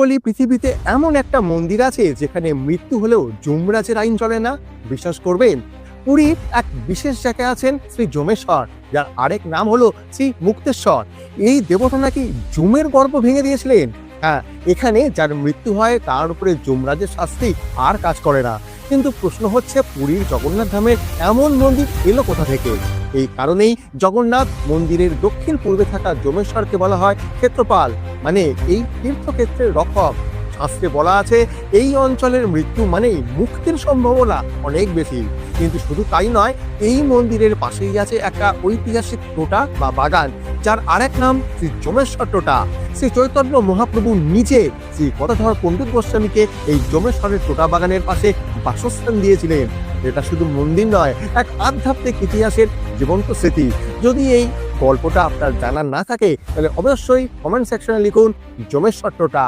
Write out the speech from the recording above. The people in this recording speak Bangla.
বলি পৃথিবীতে এমন একটা মন্দির আছে যেখানে মৃত্যু হলেও যুমরাজের আইন চলে না? বিশ্বাস করবেন, পুরীর এক বিশেষ জায়গায় আছেন শ্রী জমেশ্বর যার আরেক নাম হলো শ্রী মুক্তেশ্বর। এই দেবতা নাকি জুমের গর্ব ভেঙে দিয়েছিলেন? হ্যাঁ এখানে যার মৃত্যু হয় তার উপরে যুমরাজের শাস্তি আর কাজ করে না। কিন্তু প্রশ্ন হচ্ছে পুরীর জগন্নাথ ধামে এমন মন্দির এলো কোথা থেকে? এই কারণেই জগন্নাথ মন্দিরের দক্ষিণ পূর্বে থাকা জমেশ্বরকে বলা হয় ক্ষেত্রপাল মানে এই তীর্থক্ষেত্রের রক্ষক। শাস্ত্রে বলা আছে, এই অঞ্চলের মৃত্যু মানেই মুক্তির সম্ভাবনা অনেক বেশি। কিন্তু শুধু তাই নয়, এই মন্দিরের পাশেই আছে একটা ঐতিহাসিক টোটা বা বাগান, যার আরেক নাম শ্রী যমেশ্বর টোটা। শ্রী চৈতন্য মহাপ্রভু নিজে শ্রী গদাধর পণ্ডিত গোস্বামীকে এই যমেশ্বরের টোটা বাগানের পাশে বাসস্থান দিয়েছিলেন। এটা শুধু মন্দির নয়, এক আধ্যাত্মিক ইতিহাসের জীবন্ত স্মৃতি। যদি এই গল্পটা আপনার জানা না থাকে, তাহলে অবশ্যই কমেন্ট সেকশনে লিখুন যমেশ্বর টোটা।